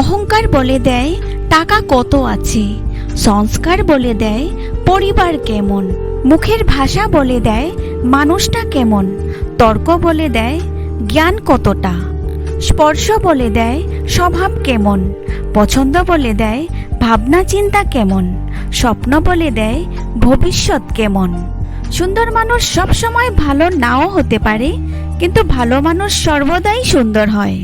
অহংকার বলে দেয় টাকা কত আছে, সংস্কার বলে দেয় পরিবার কেমন, মুখের ভাষা বলে দেয় মানুষটা কেমন, তর্ক বলে দেয় জ্ঞান কতটা, স্পর্শ বলে দেয় স্বভাব কেমন, পছন্দ বলে দেয় ভাবনা চিন্তা কেমন, স্বপ্ন বলে দেয় ভবিষ্যৎ কেমন। সুন্দর মানুষ সবসময় ভালো নাও হতে পারে, কিন্তু ভালো মানুষ সর্বদাই সুন্দর হয়।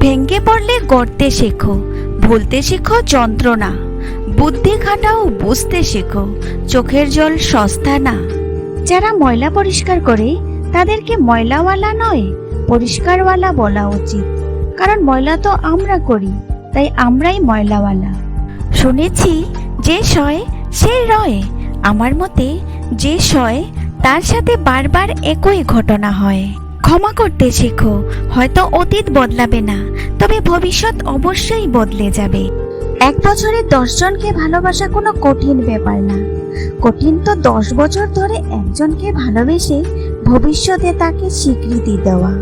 ভেঙ্গে পড়লে গড়তে শেখো, ভুলতে শেখো যন্ত্রণা, বুদ্ধি খাটাও বুঝতে শেখো, চোখের জল সস্তা না। যারা ময়লা পরিষ্কার করে, তাদেরকে ময়লাওয়ালা নয়, পরিষ্কারওয়ালা বলা উচিত। কারণ ময়লা তো আমরা করি, তাই আমরাই ময়লাওয়ালা। শুনেছি, যে সয়, সে রয়। আমার মতে, যে সয়, তার সাথে বারবার একই ঘটনা হয়। ক্ষমা করতে শেখো। হয়তো অতীত বদলাবে না, তবে ভবিষ্যৎ অবশ্যই বদলে যাবে। এক বছরে দশজনকে ভালোবাসা কোনো কঠিন ব্যাপার না। কঠিন তো দশ বছর ধরে একজনকে ভালোবেসে ভবিষ্যতে তাকে স্বীকৃতি দেওয়া।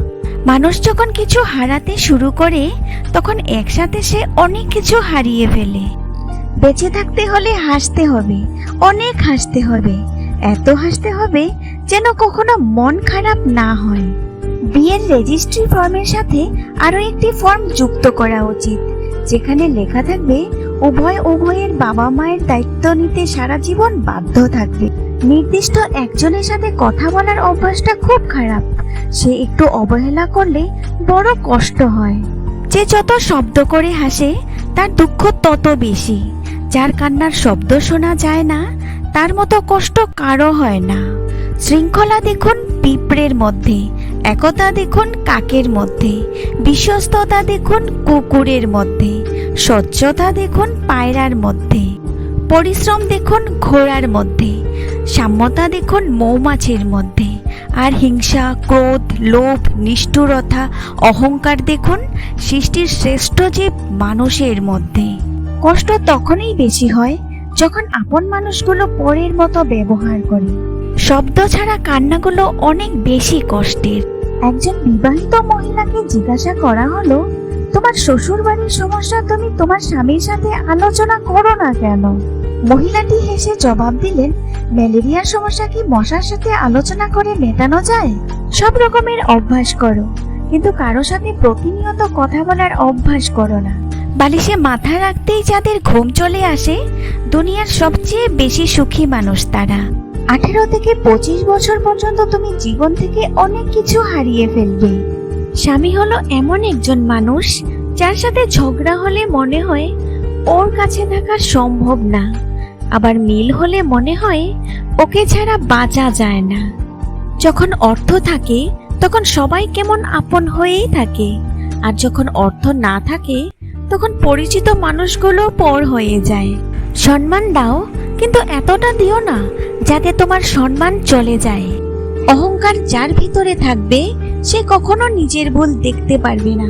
মানুষ যখন কিছু হারাতে শুরু করে, তখন একসাথে সে অনেক কিছু হারিয়ে ফেলে। বেঁচে থাকতে হলে হাসতে হবে, অনেক হাসতে হবে। এত হাসতে হবে যেন কখনো মন খারাপ না হয়। বিয়ের রেজিস্ট্রি ফর্মের সাথে আরও একটি ফর্ম যুক্ত করা উচিত, যেখানে লেখা থাকবে, উভয় উভয়ের বাবা মায়ের দায়িত্ব নিতে সারা জীবন বাধ্য থাকবে। নির্দিষ্ট একজনের সাথে কথা বলার অভ্যাসটা খুব খারাপ। সে একটু অবহেলা করলে বড় কষ্ট হয়। যে যত শব্দ করে হাসে, তার দুঃখ তত বেশি। যার কান্নার শব্দ শোনা যায় না, তার মতো কষ্ট কারও হয় না। শৃঙ্খলা দেখুন পিঁপড়ের মধ্যে। একতা দেখুন কাকের মধ্যে, বিশ্বস্ততা দেখুন কুকুরের মধ্যে, স্বচ্ছতা দেখুন পায়রার মধ্যে, পরিশ্রম দেখুন ঘোড়ার মধ্যে, সাম্যতা দেখুন মৌমাছির মধ্যে, আর হিংসা, ক্রোধ, লোভ, নিষ্ঠুরতা, অহংকার দেখুন সৃষ্টির শ্রেষ্ঠ জীব মানুষের মধ্যে। কষ্ট তখনই বেশি হয় যখন আপন মানুষগুলো পরের মতো ব্যবহার করে। শব্দ ছাড়া কান্নাগুলো অনেক বেশি কষ্টের। একজন বিবাহিত মহিলাকে জিজ্ঞাসা করা হলো, তোমার শ্বশুর বাড়ির সমস্যা তুমি তোমার স্বামীর সাথে আলোচনা করো না কেন? মহিলাটি হেসে জবাব দিলেন, ম্যালেরিয়ার সমস্যা কি মশার সাথে আলোচনা করে মেটানো যায়? সব রকমের অভ্যাস করো, কিন্তু কারও সাথে প্রতিনিয়ত কথা বলার অভ্যাস করো না। বালিশে মাথা রাখতেই যাদের ঘুম চলে আসে, দুনিয়ার সবচেয়ে বেশি সুখী মানুষ তারা। আঠেরো থেকে পঁচিশ বছর পর্যন্ত তুমি জীবন থেকে অনেক কিছু হারিয়ে ফেলবে। স্বামী হলো এমন একজন মানুষ যার সাথে ঝগড়া হলে মনে হয় ওর কাছে থাকা সম্ভব না। আবার মিল হলে মনে হয় ওকে ছাড়া বাঁচা যায় না। যখন অর্থ থাকে, তখন সবাই কেমন আপন হয়েই থাকে। আর যখন অর্থ না থাকে, তখন পরিচিত মানুষগুলো পর হয়ে যায়। সম্মান দাও কিন্তু এতটা দিও না যাতে তোমার সম্মান চলে যায়। অহংকার যার ভিতরে থাকবে, সে কখনো নিজের ভুল দেখতে পারবে না,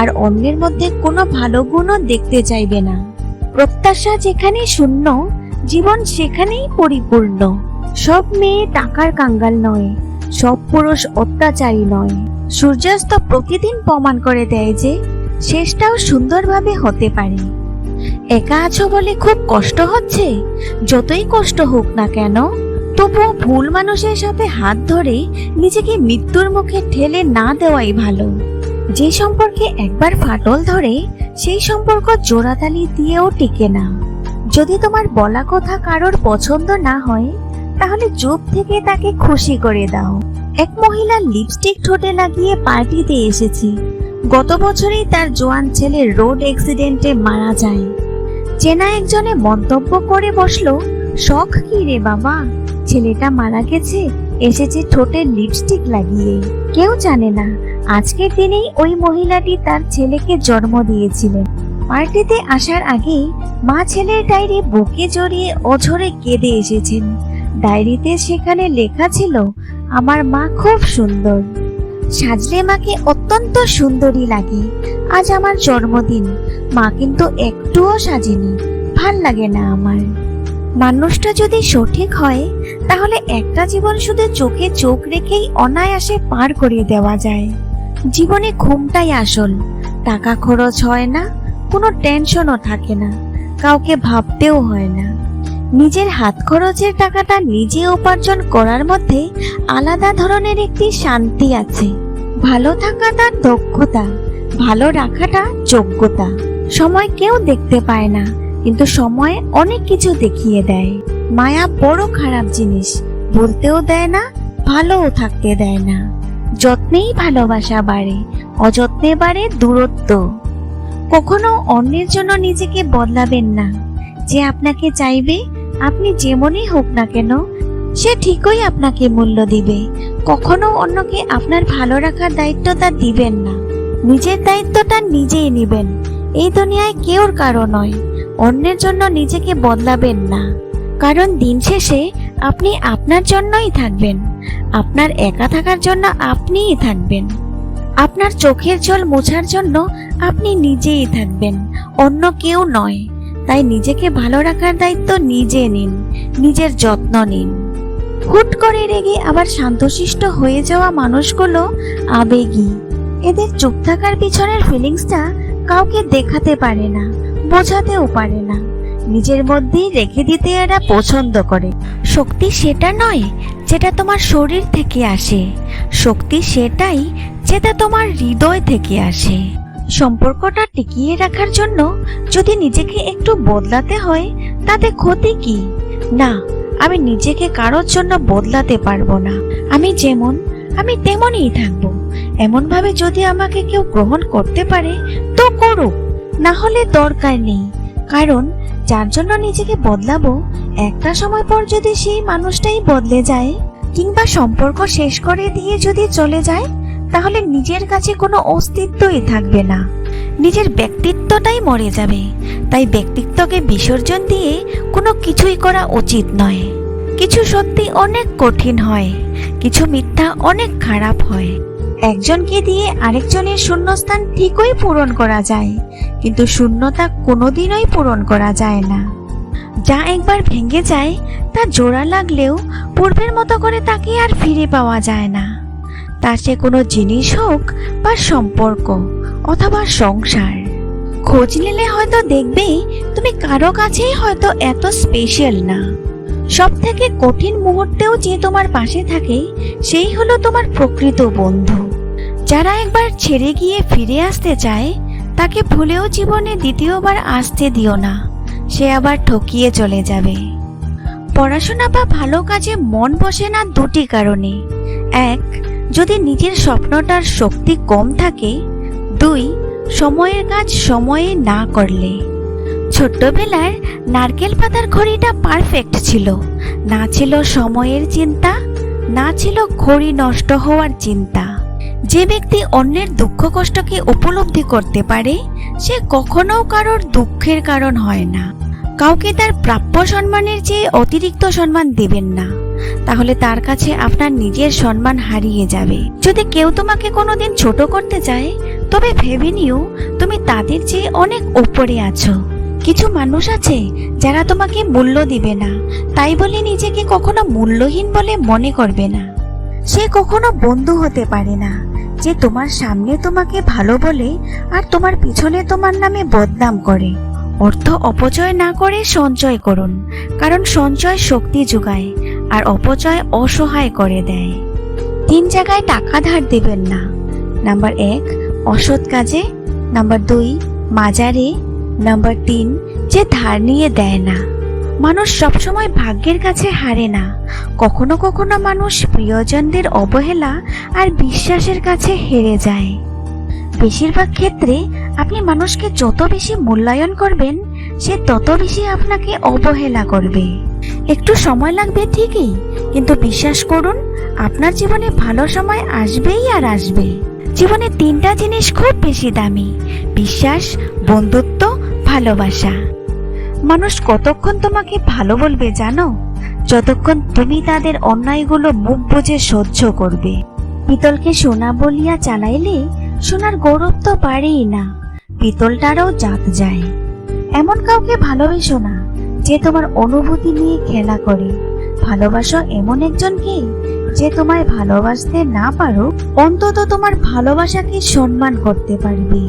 আর অন্যের মধ্যে কোনো ভালো গুণও দেখতে চাইবে না। প্রত্যাশা যেখানে শূন্য, জীবন সেখানেই পরিপূর্ণ। সব মেয়ে টাকার কাঙ্গাল নয়, সব পুরুষ অত্যাচারী নয়। সূর্যাস্ত প্রতিদিন প্রমাণ করে দেয় যে, শেষটাও সুন্দরভাবে হতে পারে। একা আছো বলে খুব কষ্ট হচ্ছে? যতই কষ্ট হোক না কেন, তবুও ভুল মানুষের সাথে হাত ধরে নিজেকে মৃত্যুর মুখে ঠেলে না দেওয়াই ভালো। যে সম্পর্কে একবার ফাটল ধরে, সেই সম্পর্ক জোড়াতালি দিয়েও টিকে না। যদি তোমার বলা কথা কারোর পছন্দ না হয়, তাহলে চুপ থেকে তাকে খুশি করে দাও। এক মহিলা লিপস্টিক ঠোঁটে লাগিয়ে পার্টিতে এসেছে। গত বছরেই তার জোয়ান ছেলে রোড অ্যাক্সিডেন্টে মারা যায়। চেনা একজনে মন্তব্য করে বসল, শখ কি রে বাবা? ছেলেটা মারা গেছে, এসেছে ঠোঁটে লিপস্টিক লাগিয়ে। কেউ জানে না, আজকের দিনেই ওই মহিলাটি তার ছেলেকে জন্ম দিয়েছিলেন। পার্টিতে আসার আগে মা ছেলের ডায়েরি বুকে জড়িয়ে অঝরে কেঁদে এসেছেন। ডায়েরিতে সেখানে লেখা ছিল, আমার মা খুব সুন্দর। সাজলে মাকে অত্যন্ত সুন্দরী লাগে। আজ আমার জন্মদিন। মা কিন্তু একটুও সাজেনি। ভালো লাগে না আমার। মানুষটা যদি সঠিক হয়, তাহলে একটা জীবন শুধু চোখে চোখ রেখেই অনায়াসে পার করে দেওয়া যায়। জীবনে ঘুমটাই আসল। টাকা খরচ হয় না, কোনো টেনশনও থাকে না। কাউকে ভাবতেও হয় না। নিজের হাত খরচের টাকাটা নিজে উপার্জন করার মধ্যে আলাদা ধরনের একটি শান্তি আছে। ভালো থাকাটা দক্ষতা, ভালো রাখাটা যোগ্যতা। সময় কেউ দেখতে পায় না, কিন্তু সময় অনেক কিছু দেখিয়ে দেয়। মায়া বড় খারাপ জিনিস বলতেও দেয় না, ভালোও থাকতে দেয় না। যত্নেই ভালোবাসা বাড়ে, অযত্নে বাড়ে দূরত্ব। কখনো অন্যের জন্য নিজেকে বদলাবেন না। যে আপনাকে চাইবে আপনি যেমনই হোক না কেন, সে ঠিকই আপনাকে মূল্য দিবে। কখনো অন্যকে আপনার ভালো রাখার দায়িত্বটা দিবেন না। নিজের দায়িত্বটা নিজেই নেবেন। এই দুনিয়ায় কেউর কারও নয়। অন্যের জন্য নিজেকে বদলাবেন না। কারণ দিন শেষে আপনি আপনার জন্যই থাকবেন। আপনার একা থাকার জন্য আপনিই থাকবেন। আপনার চোখের জল মোছার জন্য আপনি নিজেই থাকবেন। অন্য কেউ নয়। তাই নিজেকে ভালো রাখার দায়িত্ব নিজে নিন, নিজের যত্ন নিন। হুট করে রেগে আবার শান্তশিষ্ট হয়ে যাওয়া মানুষগুলো আবেগী। এদের চুপ থাকার পিছনের ফিলিংসটা কাউকে দেখাতে পারে না, বোঝাতেও পারে না। নিজের মধ্যেই রেখে দিতে এরা পছন্দ করে। শক্তি সেটা নয় যেটা তোমার শরীর থেকে আসে। শক্তি সেটাই যেটা তোমার হৃদয় থেকে আসে। সম্পর্কটা টিকিয়ে রাখার জন্য যদি নিজেকে একটু বদলাতে হয়, তাতে ক্ষতি কি? না, আমি নিজেকে কারোর জন্য বদলাতে পারব না। আমি যেমন, আমি তেমনই থাকব। এমন ভাবে যদি আমাকে কেউ গ্রহণ করতে পারে, তো করুক। না হলে দরকার নেই। কারণ, যার জন্য নিজেকে বদলাবো, একটা সময় পর যদি সেই মানুষটাই বদলে যায়, কিংবা সম্পর্ক শেষ করে দিয়ে যদি চলে যায় তাহলে নিজের কাছে কোনো অস্তিত্বই থাকবে না। নিজের ব্যক্তিত্বটাই মরে যাবে। তাই ব্যক্তিত্বকে বিসর্জন দিয়ে কোনো কিছুই করা উচিত নয়। কিছু সত্যি অনেক কঠিন হয়, কিছু মিথ্যা অনেক খারাপ হয়। একজনকে দিয়ে আরেকজনের শূন্যস্থান ঠিকই পূরণ করা যায়, কিন্তু শূন্যতা কোনোদিনই পূরণ করা যায় না। যা একবার ভেঙে যায়, তা জোড়া লাগলেও পূর্বের মতো করে তাকে আর ফিরে পাওয়া যায় না। তা সে কোনো জিনিস হোক বা সম্পর্ক অথবা সংসার। খোঁজ নিলে হয়তো দেখবে তুমি কারও কাছেই হয়তো এত স্পেশাল না। সব থেকে কঠিন মুহূর্তেও যে তোমার পাশে থাকে, সেই হলো তোমার প্রকৃত বন্ধু। যারা একবার ছেড়ে গিয়ে ফিরে আসতে চায়, তাকে ভুলেও জীবনে দ্বিতীয়বার আসতে দিও না, সে আবার ঠকিয়ে চলে যাবে। পড়াশোনা বা ভালো কাজে মন বসে না দুটি কারণে। এক যদি নিজের স্বপ্নটার শক্তি কম থাকে, দুই, সময়ের কাজ সময়ে না করলে। ছোট্টবেলার নারকেল পাতার ঘড়িটা পারফেক্ট ছিল। না ছিল সময়ের চিন্তা, না ছিল ঘড়ি নষ্ট হওয়ার চিন্তা। যে ব্যক্তি অন্যের দুঃখ কষ্টকে উপলব্ধি করতে পারে, সে কখনো কারোর দুঃখের কারণ হয় না। কাউকে তার প্রাপ্য সম্মানের চেয়ে অতিরিক্ত সম্মান দেবেন না। তাহলে তার কাছে আপনার নিজের সম্মান হারিয়ে যাবে। যদি কেউ তোমাকে কোনোদিন ছোট করতে চায়, তবে ভেবে নিও, তুমি তাদের চেয়ে অনেক উপরে আছো। কিছু মানুষ আছে যারা তোমাকে মূল্য দিবে না, তাই বলে নিজেকে কখনো মূল্যহীন বলে মনে করবে না। সে কখনো বন্ধু হতে পারে না, যে তোমার সামনে তোমাকে ভালো বলে আর তোমার পিছনে তোমার নামে বদনাম করে। অর্থ অপচয় না করে সঞ্চয় করুন, কারণ সঞ্চয় শক্তি যোগায়। আর অপচয় অসহায় করে দেয়। তিন জায়গায় টাকা ধার দেবেন না। নাম্বার এক, অসৎ কাজে। নাম্বার দুই, মাজারে। নাম্বার তিন, যে ধার নিয়ে দেয় না। মানুষ সবসময় ভাগ্যের কাছে হারে না। কখনো কখনো মানুষ প্রিয়জনদের অবহেলা আর বিশ্বাসের কাছে হেরে যায়। বেশিরভাগ ক্ষেত্রে আপনি মানুষকে যত বেশি মূল্যায়ন করবেন, সে তত বেশি আপনাকে অবহেলা করবে। একটু সময় লাগবে ঠিকই, কিন্তু বিশ্বাস করুন, আপনার জীবনে ভালো সময় আসবেই আর আসবে। জীবনে তিনটা জিনিস খুব বেশি দামি, বিশ্বাস, বন্ধুত্ব, ভালোবাসা। মানুষ কতক্ষণ তোমাকে ভালো বলবে জানো? যতক্ষণ তুমি তাদের অন্যায়গুলো মুখ বুঝে সহ্য করবে। পিতলকে সোনা বলিয়া চালাইলে সোনার গৌরব তো বাড়েই না, পিতলটারও জাত যায়। এমন কাউকে ভালোবেসো না যে তোমার অনুভূতি নিয়ে খেলা করে। ভালোবাসো এমন একজন একজনকে যে তোমায় ভালোবাসতে না পারো অন্তত তোমার ভালোবাসাকে সম্মান করতে পারবে।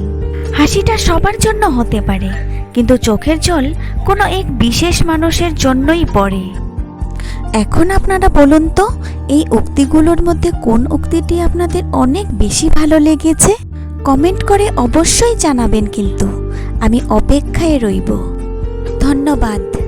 হাসিটা সবার জন্য হতে পারে, কিন্তু চোখের জল কোনো এক বিশেষ মানুষের জন্যই পড়ে। এখন আপনারা বলুন তো, এই উক্তিগুলোর মধ্যে কোন উক্তিটি আপনাদের অনেক বেশি ভালো লেগেছে? কমেন্ট করে অবশ্যই জানাবেন কিন্তু, আমি অপেক্ষায় রইব। ধন্যবাদ।